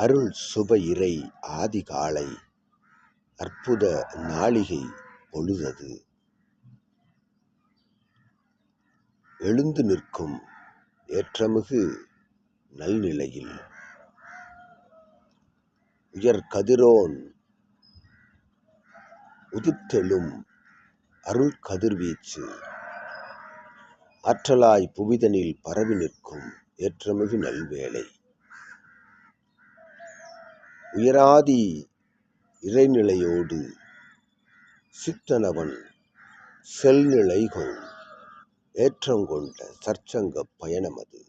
அருள் சுப இறை ஆதிகாலை அற்புத நாளிகை பொழுதது. எழுந்து நிற்கும் ஏற்றமிகு நல்நிலையில். உயர் கதிரோன் உதித்தெழும் அருள் கதிர்வீச்சு. ஆற்றலாய் புவிதனில் பரவி நிற்கும் ஏற்றமிகு நல்வேளை. உயராதி இறைநிலையோடு சித்தனவன் செல்நிலைகள் ஏற்றங்கொண்ட சற்சங்க பயணமது.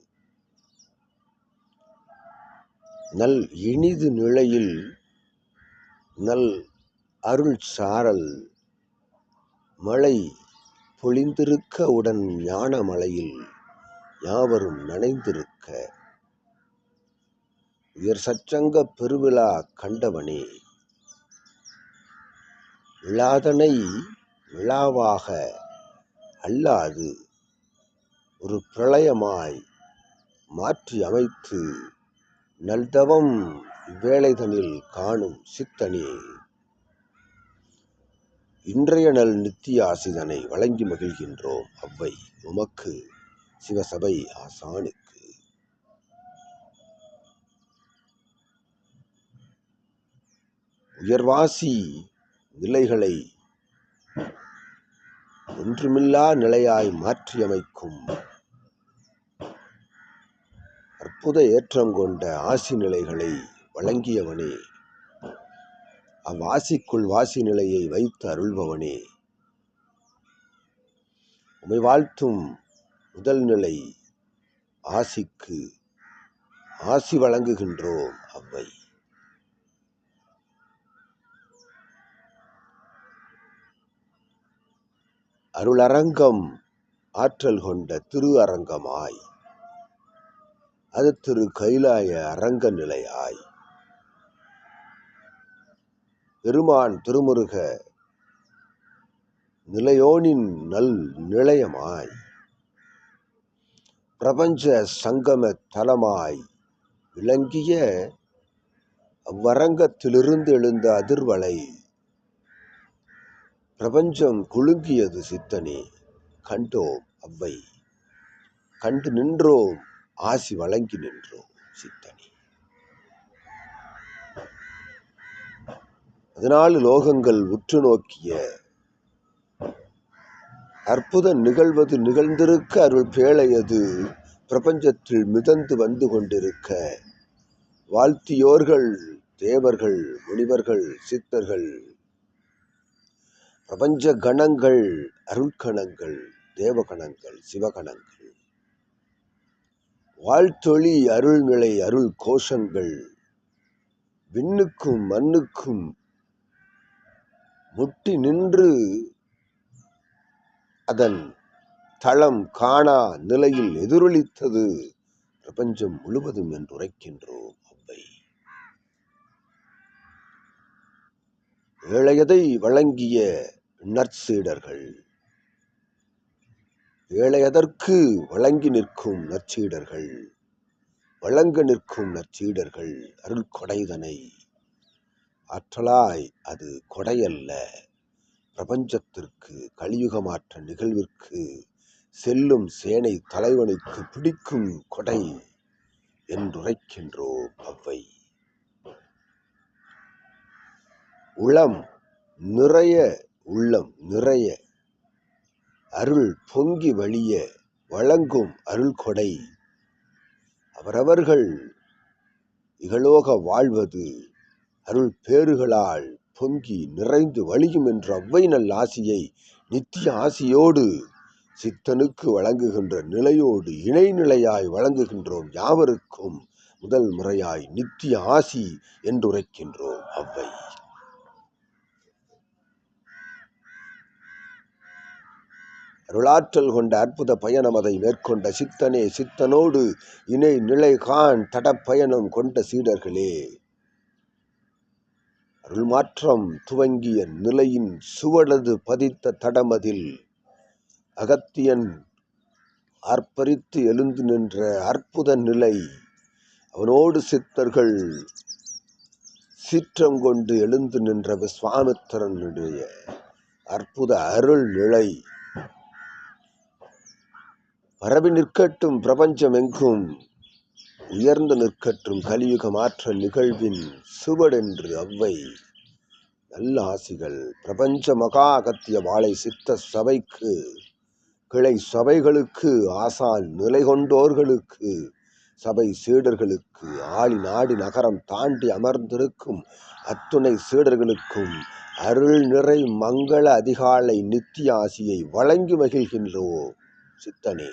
நல் இனிது நிலையில் நல் அருள் சாரல் மழை பொழிந்திருக்க உடன் ஞான மலையில் யாவரும் நனைந்திருக்க உயர் சச்சங்க பெருவிழா கண்டவனே. விழாதனை விழாவாக அல்லாது ஒரு பிரளயமாய் மாற்றி அமைத்து நல்தவம் இவ்வேளைதனில் காணும் சித்தனே. இன்றைய நல் நித்திய ஆசிதனை வழங்கி மகிழ்கின்றோம் அவ்வை. உமக்கு சிவசபை ஆசானு. உயர்வாசி நிலைகளை ஒன்றுமில்லா நிலையாய் மாற்றியமைக்கும் அற்புத ஏற்றம் கொண்ட ஆசி நிலைகளை வழங்கியவனே. அவ்வாசிக்குள் வாசி நிலையை வைத்து அருள்பவனே. உமை வாழ்த்தும் முதல் நிலை ஆசிக்கு ஆசி வழங்குகின்றோம் அவ்வை. அருளரங்கம் ஆற்றல் கொண்ட திரு அரங்கமாய் அது திரு கைலாய அரங்க நிலையாய் பெருமான் திருமுருக நிலையோனின் நல் நிலையமாய். பிரபஞ்ச சங்கம தலமாய் விளங்கிய அவ்வரங்கத்திலிருந்து எழுந்த அதிர்வலை பிரபஞ்சம் குலுங்கியது சித்தனே கண்டோம் அவ்வை. கண்டு நின்றோம் ஆசி வழங்கி நின்றோம் சித்தனே. பதினாலு லோகங்கள் உற்று நோக்கிய அற்புதம் நிகழ்வது நிகழ்ந்திருக்க அருள் பேழையது பிரபஞ்சத்தில் மிதந்து வந்து கொண்டிருக்க. வாழ்த்தியோர்கள் தேவர்கள் முனிவர்கள் சித்தர்கள் பிரபஞ்ச கணங்கள் அருள்கணங்கள் தேவகணங்கள் சிவகணங்கள். வாழ்த்தொளி அருள்நிலை அருள் கோஷங்கள் விண்ணுக்கும் மண்ணுக்கும் முட்டி நின்று அதன் தளம் காணா நிலையில் எதிரொலித்தது பிரபஞ்சம் முழுவதும் என்று உரைக்கின்றோம் அவ்வை. ஏழையதை வழங்கிய நற்சீடர்கள். ஏழையதற்கு வழங்கி நிற்கும் நற்சீடர்கள். வழங்க நிற்கும் நற்சீடர்கள் அருள் கொடைதனை. ஆற்றலாய் அது கொடையல்ல. பிரபஞ்சத்திற்கு கலியுகமாற்ற நிகழ்விற்கு செல்லும் சேனை தலைவனுக்கு பிடிக்கும் கொடை என்றுரைக்கின்றோ அவ்வை உளம் நிறைய உள்ளம் நிறைய. அருள் பொங்கி வழிய வழங்கும் அருள் கொடை. அவரவர்கள் இகலோக வாழ்வது அருள் பேறுகளால் பொங்கி நிறைந்து வழியும் என்ற அவ்வை நல் ஆசியை நித்திய ஆசியோடு சித்தனுக்கு வழங்குகின்ற நிலையோடு இணைநிலையாய் வழங்குகின்றோம் யாவருக்கும் முதல் முறையாய் நித்திய ஆசி என்றுரைக்கின்றோம் அவ்வை. அருளாற்றல் கொண்ட அற்புத பயணம் அதை மேற்கொண்ட சித்தனே சித்தனோடு இணை நிலை கான் தடப்பயணம் கொண்ட சீடர்களே. அருள்மாற்றம் துவங்கிய நிலையின் சுவடது பதித்த தடமதில் அகத்தியன் ஆர்ப்பரித்து எழுந்து நின்ற அற்புத நிலை அவனோடு சித்தர்கள் சீற்றம் கொண்டு எழுந்து நின்ற விஸ்வாமித்திரனுடைய அற்புத அருள் நிலை. பரவி நிற்கட்டும் பிரபஞ்சமெங்கும். உயர்ந்து நிற்கட்டும் கலியுக மாற்ற நிகழ்வின் சுவடென்று அவ்வை. நல்ல ஆசிகள் பிரபஞ்ச மகா அகத்திய வாழை சித்த சபைக்கு கிளை சபைகளுக்கு ஆசான் நிலை கொண்டோர்களுக்கு சபை சீடர்களுக்கு ஆளி நாடி நகரம் தாண்டி அமர்ந்திருக்கும் அத்துணை சீடர்களுக்கும் அருள் நிறை மங்கள அதிகாலை நித்திய ஆசியை வழங்கி மகிழ்கின்றோம். சித்தனே.